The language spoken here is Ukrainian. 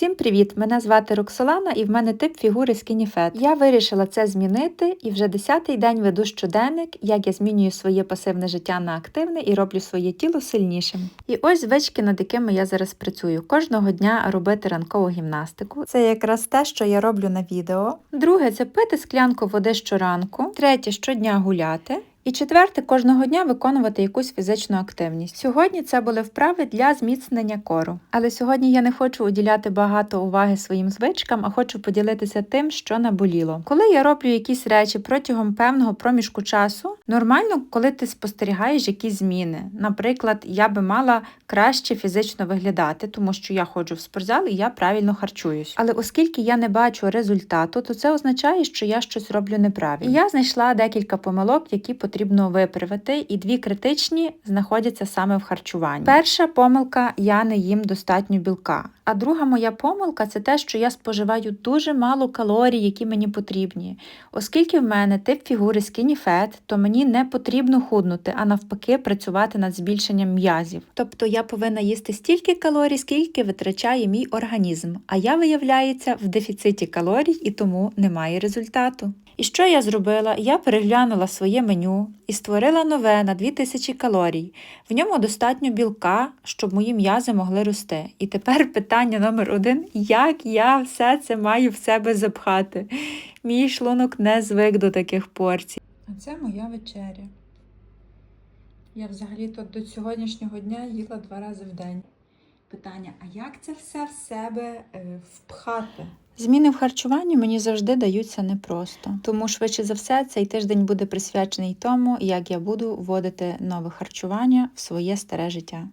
Всім привіт! Мене звати Роксолана і в мене тип фігури Fat. Я вирішила це змінити і вже десятий день веду щоденник, як я змінюю своє пасивне життя на активне і роблю своє тіло сильнішим. І ось звички, над якими я зараз працюю. Кожного дня робити ранкову гімнастику. Це якраз те, що я роблю на відео. Друге це пити склянку води щоранку. Третє щодня гуляти. І четверте, кожного дня виконувати якусь фізичну активність. Сьогодні це були вправи для зміцнення кору. Але сьогодні я не хочу уділяти багато уваги своїм звичкам, а хочу поділитися тим, що наболіло. Коли я роблю якісь речі протягом певного проміжку часу, нормально, коли ти спостерігаєш якісь зміни. Наприклад, я би мала краще фізично виглядати, тому що я ходжу в спортзал і я правильно харчуюсь. Але оскільки я не бачу результату, то це означає, що я щось роблю неправильно. Я знайшла декілька помилок, які потрібно виправити, і дві критичні знаходяться саме в харчуванні. Перша помилка я не їм достатньо білка. А друга моя помилка це те, що я споживаю дуже мало калорій, які мені потрібні. Оскільки в мене тип фігури skinny fat, то мені не потрібно худнути, а навпаки, працювати над збільшенням м'язів. Тобто я повинна їсти стільки калорій, скільки витрачає мій організм. А я, виявляється, в дефіциті калорій і тому немає результату. І що я зробила? Я переглянула своє меню і створила нове на 2000 калорій. В ньому достатньо білка, щоб мої м'язи могли рости. І тепер питання номер один: як я все це маю в себе запхати? Мій шлунок не звик до таких порцій. А це моя вечеря. Я взагалі-то до сьогоднішнього дня їла два рази в день. Питання: а як це все в себе е, впхати? Зміни в харчуванні мені завжди даються непросто. Тому швидше за все цей тиждень буде присвячений тому, як я буду вводити нове харчування в своє старе життя.